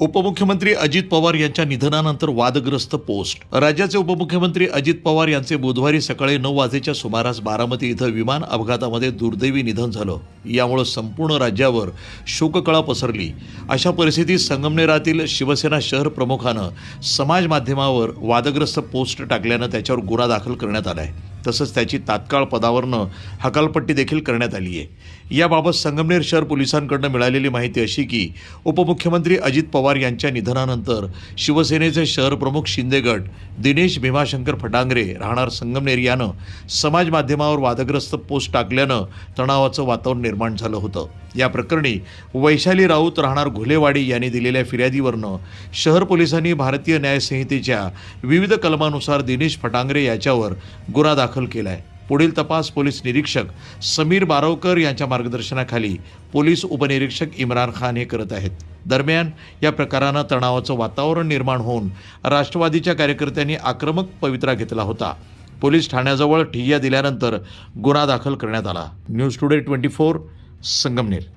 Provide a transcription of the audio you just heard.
उपमुख्यमंत्री अजित पवार यांच्या निधनानंतर वादग्रस्त पोस्ट. राज्याचे उपमुख्यमंत्री अजित पवार यांचे बुधवारी सकाळी नऊ वाजेच्या सुमारास बारामती इथं विमान अपघातामध्ये दुर्दैवी निधन झालं. यामुळं संपूर्ण राज्यावर शोककळा पसरली. अशा परिस्थितीत संगमनेरातील शिवसेना शहर प्रमुखानं समाज माध्यमावर वादग्रस्त पोस्ट टाकल्यानं त्याच्यावर गुन्हा दाखल करण्यात आला आहे तसंच त्याची तात्काळ पदावरनं हकालपट्टी देखील करण्यात आली आहे. याबाबत संगमनेर शहर पोलिसांकडनं मिळालेली माहिती अशी की उपमुख्यमंत्री अजित पवार यांच्या निधनानंतर शिवसेनेचे शहर प्रमुख शिंदेगट दिनेश भीमाशंकर फटांगरे राहणार संगमनेर यानं समाज माध्यमावर वादग्रस्त पोस्ट टाकल्यानं तणावाचं वातावरण निर्माण झालं होतं. या प्रकरणी वैशाली राऊत राहणार घुलेवाडी यांनी दिलेल्या फिर्यादीवरनं शहर पोलिसांनी भारतीय न्यायसंहितेच्या विविध कलमानुसार दिनेश फटांगरे याच्यावर गुन्हा दाखल केला आहे पुढील तपास पोलीस निरीक्षक समीर बारवकर यांच्या मार्गदर्शनाखाली पोलीस उपनिरीक्षक इम्रान खान हे करत आहेत. दरम्यान या प्रकारानं तणावाचं वातावरण निर्माण होऊन राष्ट्रवादीच्या कार्यकर्त्यांनी आक्रमक पवित्रा घेतला होता. पोलीस ठाण्याजवळ ठिय्या दिल्यानंतर गुन्हा दाखल करण्यात आला. News today twenty four Sangamner